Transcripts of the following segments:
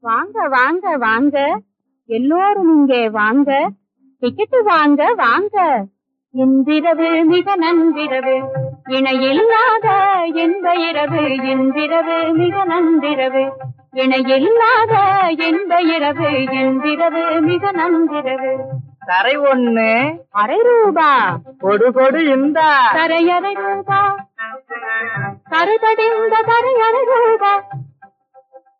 வாங்க வாங்க வாங்க. எல்லோரும் இங்கே வாங்க. டிக்கெட்டு வாங்க வாங்க. இன்றிரவு மிக நன்றிரவு. இணையில்லாத என்ப இரவு இன்றிரவு மிக நன்றிரவு. இணையில்லாத இன்ப இரவு இன்றிரவு மிக நன்றிரவு. தரை ஒண்ணு. அரை ரூபா. கொடு கொடு இந்த. தரையறை ரூபா. கருதடிந்த தரையறை ரூபா.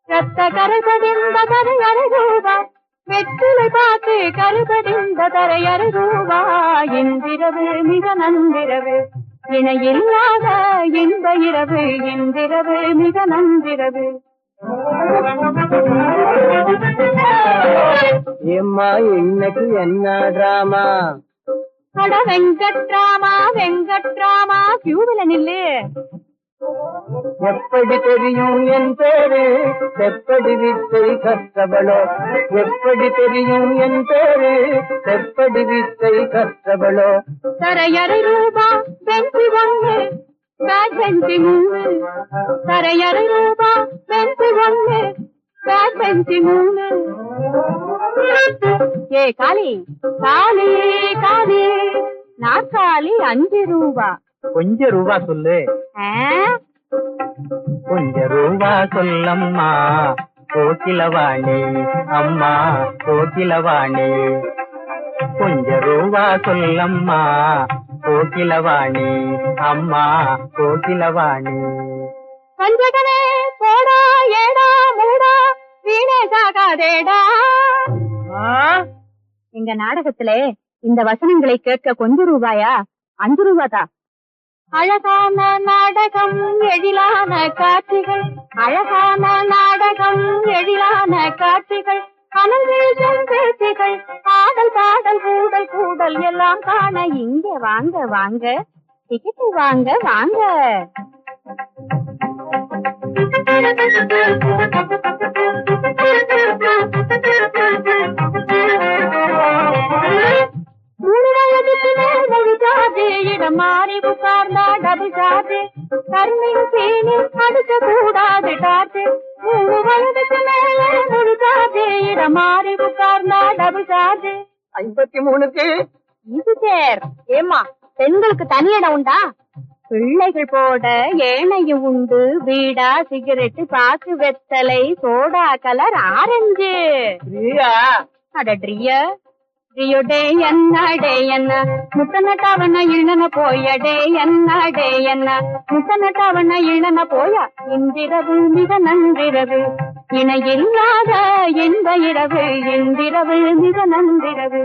ரத்த கருதடிந்த தரையறை ரூபா. வெற்றிலை பார்த்து கருதடிந்த தரையறை ரூபா. இன்றிரவு மிக நன்றிரவு. இணையில்லாத இன்ப இரவு இன்றிரவு மிக நன்றிரவு. ஏம்மா இன்னைக்கு என்ன டிராமா அட வெங்கட்ராமா வெங்கட்ராமா கியூவில நில்லு. எப்படி தெரியும் என் பேரு? எப்படி வித்தை கற்றவளோ? எப்படி தெரியும் என் பேரு? எப்படி வித்தை கற்றவளோ? தரையறை ரூபா பெஞ்சி ஒண்ணு. பேக் பெஞ்சி மூணு தரையறை ரூபா பெஞ்சி ஒண்ணு பேக் பெஞ்சி மூணு ஏ காளி. காளி காளி. நாற்காலி அஞ்சு ரூபா. கொஞ்ச ரூபா சொல்லு? கொஞ்ச ரூபா சொல்லம்மா. கோகிலவாணி அம்மா கோகிலவாணி கொஞ்ச ரூபா சொல்லம்மா. கோகிலவாணி அம்மா கோகிலவாணி. பஞ்சகனே போடா ஏடா மூடா வீணே சாகாதேடா. எங்க நாடகத்திலே இந்த வசனங்களை கேட்க கொஞ்சம் ரூபாயா? அஞ்சு ரூபாதா? அழகான நாடகம் எழிலான காட்சிகள். அழகான நாடகம் எழிலான காட்சிகள். வீசும் பேச்சுகள். கூடல் எல்லாம் காண இங்க வாங்க வாங்க. டிக்கெட் வாங்க வாங்க. மூணு வயதுக்கு மேல் முழுக்காது இடம் மாறி உட்கார்ந்தா டபுள் சார்ஜ் அடிக்க கூடாது டார்ச்சு மூணு வயதுக்கு மேல முழுக்காது இடம் மாறி உட்கார்ந்தா டபுள் சார்ஜ் ஐம்பத்தி மூணுக்கு இது சேர். ஏமா பெண்களுக்கு தனி இடம் உண்டா? பிள்ளைகள் போட ஏனையும் உண்டு. வீடா சிகரெட்டு பாக்கு வெத்தலை சோடா கலர் ஆரஞ்சு. பிரியா. அடட்ரிய ட்ரியோ என்ன? முத்தனட்டவன இழன போய டே என்ன? முத்தனட்டவன இழன போய இன்றிரவு மிக நன்றிரவு. இணையில்லாத இன்ப இரவு இன்றிரவு மிக நன்றிரவு.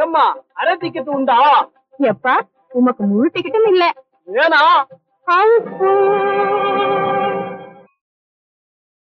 ஏம்மா அரை டிக்கெட் உண்டா? எப்பா உமக்கு முழு டிக்கெட்டும் இல்ல. வேணா அல்பு